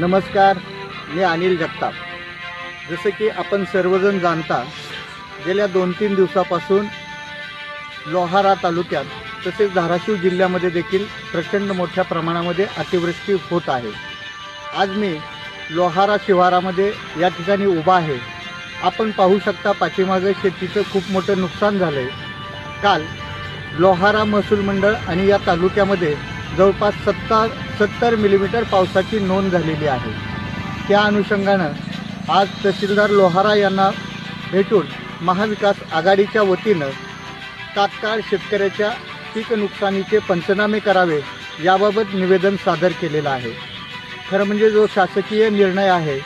नमस्कार मी अनिल जगताप. जसं की आपण सर्वजण जाणता गेल्या दोन तीन दिवसापासून लोहारा तालुक्यात तसेच धाराशिव जिल्ह्यामध्ये देखील प्रचंड मोठ्या प्रमाणामध्ये अतिवृष्टी होत आहे. आज मी लोहारा शिवारामध्ये या ठिकाणी उभा आहे. आपण पाहू शकता पाठीमागे शेतीचं खूप मोठं नुकसान झालं आहे काल लोहारा महसूल मंडळ आणि या तालुक्यामध्ये जवळपास सत्ता सत्तर मिलीमीटर पावसाची नोंद झालेली आहे. त्या अनुषंगानं आज तहसीलदार लोहारा यांना भेटून महाविकास आघाडीच्या वतीनं तात्काळ शेतकऱ्याच्या पीक नुकसानीचे पंचनामे करावे याबाबत निवेदन सादर केलेलं आहे. खरं म्हणजे जो शासकीय निर्णय आहे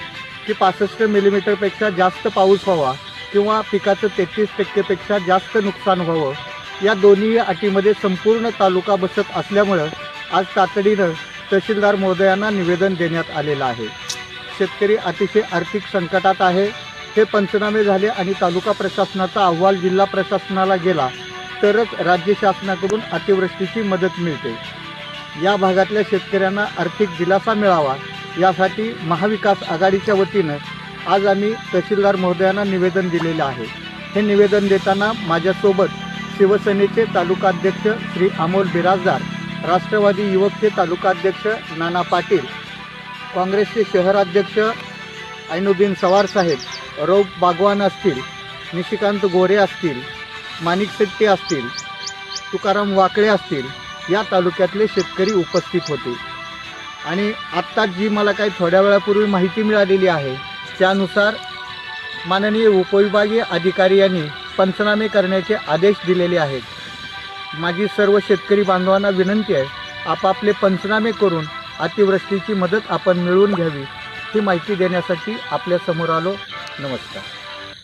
की पासष्ट मिलीमीटरपेक्षा जास्त पाऊस व्हावा किंवा पिकाचं तेहतीस टक्केपेक्षा जास्त नुकसान व्हावं या दोन्ही अटीमध्ये संपूर्ण तालुका बसत असल्यामुळं आज तातडीनं तहसीलदार महोदयांना निवेदन देण्यात आलेलं आहे. शेतकरी अतिशय आर्थिक संकटात आहे. हे पंचनामे झाले आणि तालुका प्रशासनाचा अहवाल जिल्हा प्रशासनाला गेला तरच राज्य शासनाकडून अतिवृष्टीची मदत मिळते. या भागातल्या शेतकऱ्यांना आर्थिक दिलासा मिळावा यासाठी महाविकास आघाडीच्या वतीनं आज आम्ही तहसीलदार महोदयांना निवेदन दिलेलं आहे. हे निवेदन देताना माझ्यासोबत शिवसेनेचे तालुकाध्यक्ष श्री अमोल बिराजदार राष्ट्रवादी युवकचे तालुकाध्यक्ष नाना पाटील काँग्रेसचे शहराध्यक्ष ऐनुद्दीन सवार साहेब रौफ बागवान असतील निशिकांत गोरे असतील माणिक शेट्टी असतील तुकाराम वाकळे असतील या तालुक्यातले शेतकरी उपस्थित होते. आणि आत्ता जी मला काही थोड्या वेळापूर्वी माहिती मिळालेली आहे त्यानुसार माननीय उपविभागीय अधिकारी यांनी पंचनामे करण्याचे आदेश दिलेले आहेत. माझी सर्व शेतकरी बांधवांना विनंती आहे आपापले पंचनामे करून अतिवृष्टीची मदत आपण मिळवून घ्यावी ही माहिती देण्यासाठी आपल्यासमोर आलो. नमस्कार.